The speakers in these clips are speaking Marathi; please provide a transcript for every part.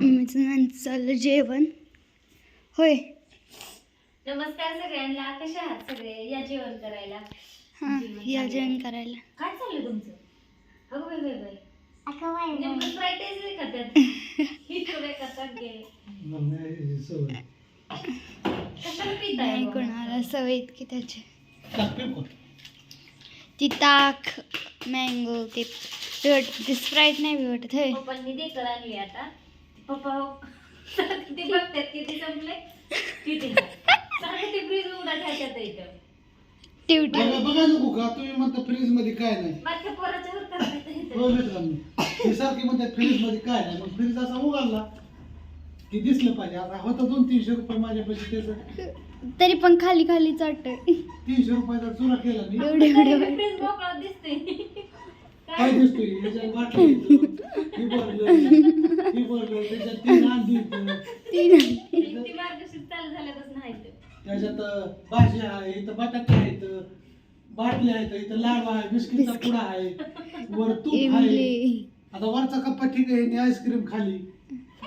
माझं चाललं जेवण. होय. नमस्कार सगळ्यांना. कशा आहात सगळे? या जेवण करायला. हां या. जेवण करायला. काय चाललंय तुमचं? अगं बाई बाई बाई. नेमकं फ्राईड राईस नाही काय करतात कशाला पिताय नाही मग? कोणाला सवय इतकी त्याची. ती ताक मँगो ते स्प्राईट नाही वाटत होय. पप्पांनी देखील आणली आता. पप्पा हो. ते बघतात किती संपले? किती? नाही. सारखं ते फ्रीज उघडा ठेवतात इथं. टिव बघा टिव बघा नको का तुम्ही म्हणता फ्रीजमध्ये काय नाही. बारक्या पोराच्या वर करतात इथं. हो मित्रांनो. हे सारखे म्हणतात फ्रीजमध्ये काय नाही मग फ्रीज असा उघडला की दिसलं पाहिजे. आता होतं दोन तीनशे रुपये त्याचं. तरी पण खाली खाली चाटतोय तीनशे रुपयाचा चुरा केला मी. एवढे एवढे. तरी फ्रीज मोकळा दिसतोय. काय दिसतोय? याच्यात त्याच्यात तीन अंडी येतं, तीन ती मार्गशीर्ष चालू झाल्यापासून आहे ते. त्याच्यात भाजी आहे इथं बटाटे आहेत बाटल्या आहेत इथं लाडू आहे बिस्किटचा पुडा आहे वर तूप आहे. इमली. आता वरचा कप्पा ठीक आहे आईस्क्रीम खाली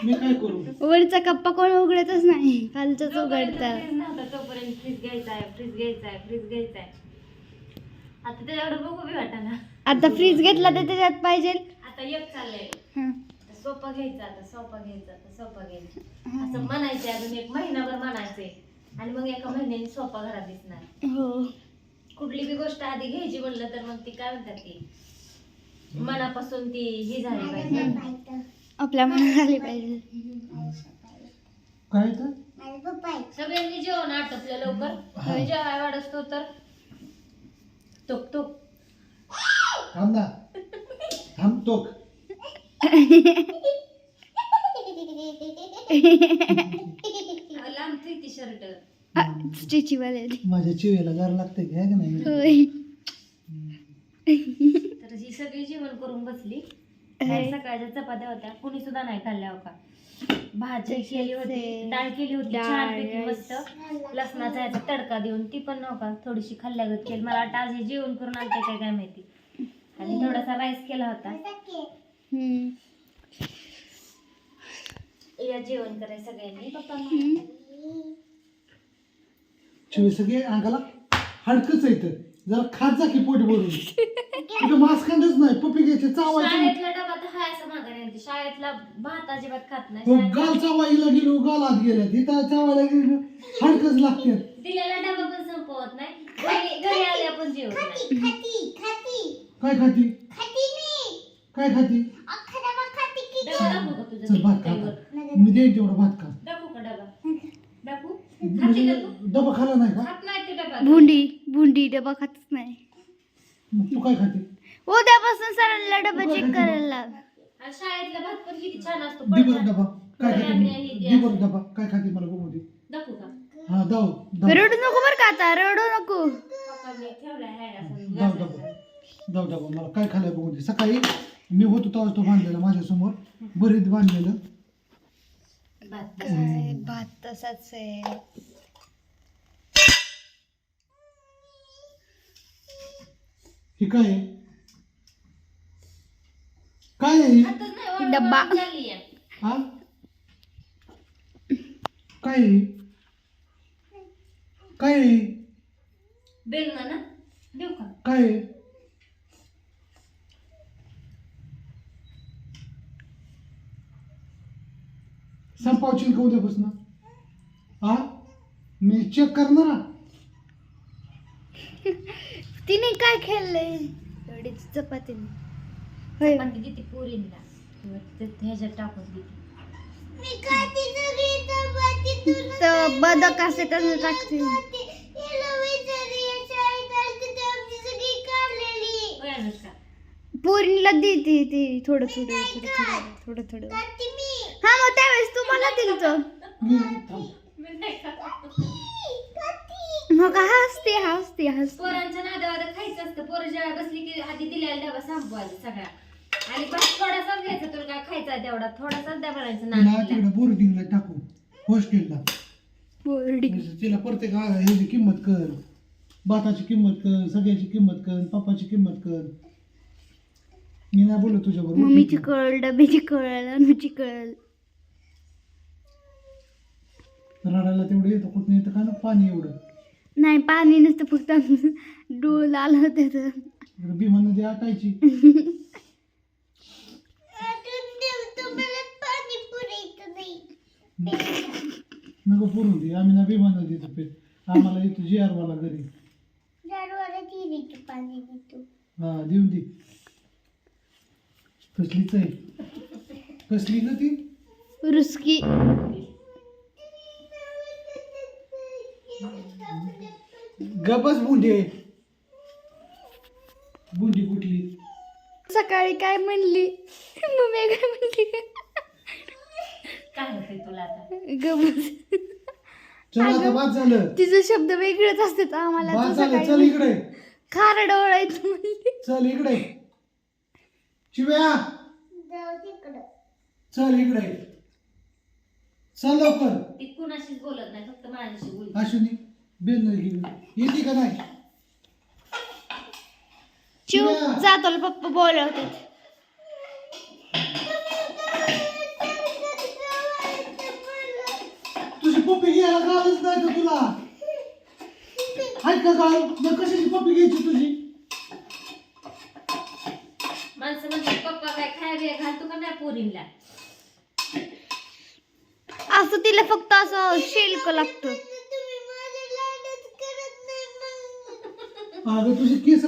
मी काय करू? वरचा कप्पा कोण उघडतच नाही. खालचाच जोपर्यंत उघडतात फ्रीज नव्हता तोपर्यंत फ्रीज घ्यायचा आहे फ्रीज घ्यायचा आहे फ्रीज घ्यायचा आहे. आता त्याच्याकडे बघू बी वाटाना आता फ्रीज घेतला तर त्याच्यात पाहिजे. आता एक चाललंय. हं. आता सोपा घ्यायचा आता सोपा घ्यायचा आता सोपा घ्यायचा. असं म्हणायचे अजून एक महिनाभर म्हणायचे आणि मग एका महिन्याने सोपा घरात दिसणार. हो. कुठली बी गोष्ट आधी घ्यायची म्हणलं तर मग ती काय म्हणतात ती? मनापासून ती ही झाली पाहिजे. आपल्या मनात आली पाहिजे. काय तर? सगळ्यांनी जेवण आटपलं लवकर. होय, जेवाय वाढसतो तर? तोक तोक थांब ना. थांब तोक लांबते ती शर्ट. स्टिची वाले माझ्या चिवेला गार लागते की? आहे का नाही? होय. तर ही सगळी जेवण करून बसली. काय सकाळच्या चपात्या होत्या. कुणी सुद्धा नाही खाल्ल्या हो का? भाजी केली होती डाळ केली होती छानपैकी मस्त. लसणाचा याचा तडका देऊन ती पण नव्हता थोडीशी खाल्ल्यागत केली. मला वाटतं आज हे जेवण करून आणते काय काय माहिती. आणि थोडासा राईस केला होता. या जेवण करायचं सगळ्यांनी. पप्पा सगळे अंगाला हाडकच येतं जरा खात जा की पोट भरून. तुझं मास खांदच नाही. पप्पी घ्यायचे चावायचं. शाळेतला डबा तर हाय असं मागं नाही. शाळेतला भात अजिबात खात नाही. हो शाळेत- गाल चावायला गेलो गालात गेल्या तिथं चावायला गेलो हाडकच लागते दिलेला डबा पण संपवत नाही. घरी घरी आले आपण जेवत नाही. काय खाती. काय खाती? डबा दाखवू का तुझं चल भात खा. टेबलवर? आता. मी देईन तेवढा भात खा. दाखवू का डबा? दाखवू. म्हणजे खाते का तू? डबा खाला नाही का? खात नाही ते डबा. भुंडी भुंडी डबा खातच नाही. मग तू काय खाते? उद्यापासून सरांना डबा चेक करायला लाव आणि शाळेतला भात पण किती छान असतो दे बरं पडतात. डबा. काय खाते दे. बरं डबा. काय खाते मला बघू दे. दाखवू का? हा दाव दाव. रडू नको बरं का आता रडू नको. पप्पांनी दाव गाजर. डबा दाव डबा मला काय खायला बघू दे. सकाळी मी होतो तेव्हा तो बांधलेला माझ्यासमोर बरीच बांधलेलं भात काय भात तसाच आहे हे काय आहे काय आहे हे? डब्बा. हा काय आहे? काय आहे? बेलना ना देऊ का काय आहे? संपावची का उद्यापासून हा? मी चेक करणार हा. तिने काय खेळलंय? एवढीच चपाती. होय. पण किती पोरींना किंवा ते- ह्याच्यात टाकून देते. तर बदक असे तर टाकतील होय अनुष्का. पोरीला देते ती थोडं थोडं थोडं थोडं थोडं थोडं. त्यावेळेस तू मला दिल तर मी थांब. मी नाही खात. मग हसते हसते हसते. पोरांच्या नादावादा खायचं असतं. पोरं जेव्हा बसली की आधी दिलेला डबा संपवायचा सगळा. आणि बस थोडासाच घ्यायचा तुला काय खायचा तेवढा. थोडासाच द्या म्हणायचं नाश्त्याला. तिकडे बोर्डिंगला टाकू. हॉस्टेलला. बोर्डी म्हणजे तिला प्रत्येक आ- ह्याची किंमत कर. भाताची किंमत कर. सगळ्याची किंमत कर. पप्पाची किंमत कर. मी नाही बोलत तुझ्याबरोबर. मम्मीची कळ डब्याची कळ अनुची कळ रडायला तेवढं येतं कुठं येतं का ना पाणी एवढं? नाही पाणी नसतं फक्त डोळ लाल होते तर. इकडं भीमा नदी आटायची. नको पुरून दे आम्ही ना भीमा नदीचं पे आम्हाला येतो जी आरवाला घरी हा देऊन दे. कसलीच आहे? कसली ग ती? रुसकी. गबस बुंडी बुंडी कुठली? सकाळी काय म्हणली? मम्मी काय म्हणली? काय होतंय तुला आता? गमस चल आता बाद झालं. तिचं शब्द वेगळेच असतात आम्हाला बाद झालं. चल इकडे. खारड ओळायचं म्हणली. चल इकडे. शिव्या चल इकडे. चल लवकर. ती कुणाशीच बोलत नाही फक्त माझ्याशी बोल. अश्विनी घेऊन. येते का नाही? चिव. जातो पप्पा बोलवतात. तुझी पप्पी घ्यायला गावच नाही तर तुला? ऐक का गाव मग कशाची पप्पी घ्यायची तुझी? माणसं म्हणजे पप्पा काय खाय बिया घालतो का नाही पोरींला? असं तिला फक्त असं शेल्क लागतं. अगं तुझी केस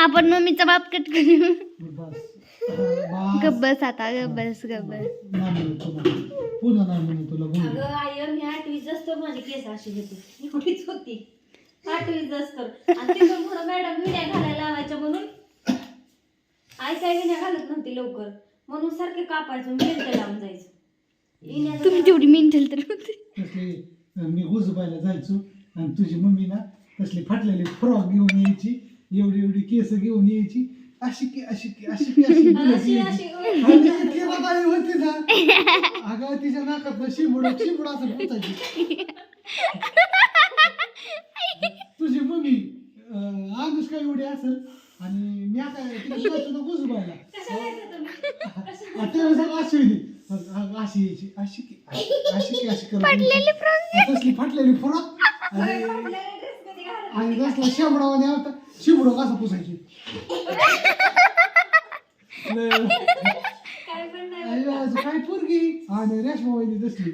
आपण मम्मीचा बाप कट करू. बस. हा, बस. गब्बस आता गब्बस गब्बस नाही म्हणत तुला. पुन्हा नाही म्हणत तुला बोल. अगं आई मी आठवीत असतो माझी केस अशी होती. एवढीच होती. आठवीत असतो आणि पुढं मॅडम विड्या घालायला लावायच्या म्हणून. आई काय विड्या घालत नव्हती लवकर. म्हणून सारखे कापायचं मिरच्या लावून जायचं. तुम्ही तेवढी मेंटल तर होते. तसले अं, मी गुजबायला जायचो आणि तुझी मम्मी ना तसली फाटलेली फ्रॉक घेऊन यायची एवढी एवढी केस घेऊन यायची अशी की अशी की अशी की अशी बोलायची अशी यायची. अशी आणि ती केला बाई होती ना. अगं तिच्या नाकात शिमुड शिमुड असं पोचायची तुझी मम्मी अं, अनुष्का एवढी असेल? आणि मी आता तिला जायचो ना गुजबायला. तुम्ही? त्यावेळेस अशी होती अगं, अशी यायची अशी की अशी अशी की अशी करत पडलेली यायची. फ्रॉक. तसली फाटलेली फ्रॉक? आणि? आणि कसला शेंबडावाने होता शिमडो कसा पुसायची? काय पोरगी? आणि रेशमा वहिनी तसली.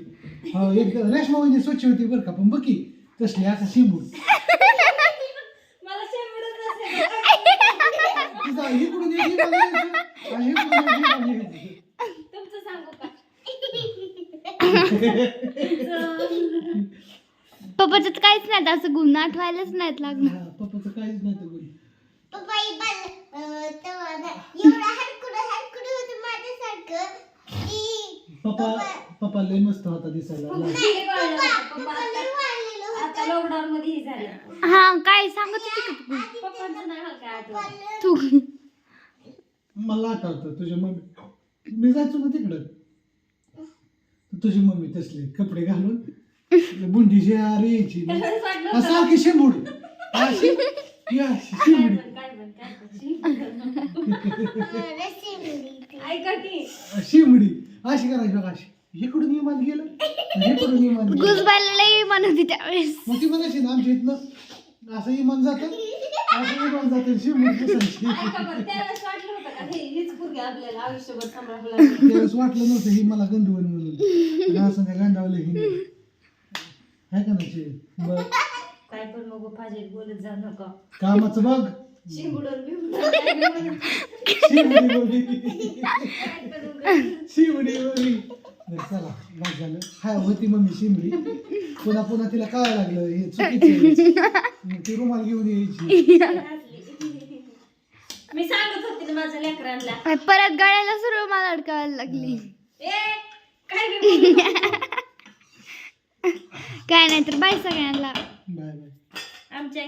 एकदा रेशमा वहिनी स्वच्छ होती बरं का पण बघी तसली असा शिंबूड. तिचा इकडून एक इकडून एक हिमालय यायचं. तुमचं सांगू का पप्पाच्यात काहीच नाही असं गुन्हा आठवायलाच नाहीत लागणार. हा, पप्पाचं काहीच नाही तर बोल पप्पा पप्पा लय मस्त होता दिसायला. किती वाढलं होतं पप्पा. आता- आता लॉकडाऊन मध्ये हे झालं. हा काय सांगत होती का तू? पप्पांचं नाही मला काय आठवत तू. मला आठवतं तुझ्या मम्मी मी जायचो ना तिकडं. तुझी मम्मी तसली कपडे घालून बुंडीची आर यायची. सारखी शेंबूड. अशी शेंबूड. शिमडी अशी करायची बघा अशी. इकडून इमान गेलं इकडून इमान गेलं. गुजबायला म्हणत होती त्यावेळेस. मग ती म्हणायची ना आमच्या इथनं असं इमान जातं असं इमान जातं शिमडी पुसायची ऐका बरं त्यावेळेस वाटलं होतं का आपल्याला आयुष्यभर सांभाळावं लागेल. त्यावेळेस वाटलं नव्हतं ही मला गंधवण म्हणून. आणि असं काय गांडावलं ही आहे का नाही बघ काय पण मग फाजील बोलत जाऊ नका. कामाचं बघ. काय बी काय पण उगाच. बरं, चला बस झालं. हाय होती मम्मी शिमडी पुन्हा पुन्हा तिला कळायला लागलं हे चुकीचं आहे. मग ती रुमाल घेऊन यायची. मी सांगत होते ना माझ्या लेकरांना. आणि परत गळ्याला सुरू मला अडकावायला लागली. ए काय बी बोलू? नको. काय नाही तर बाय सगळ्यांना. Bye bye. आमच्या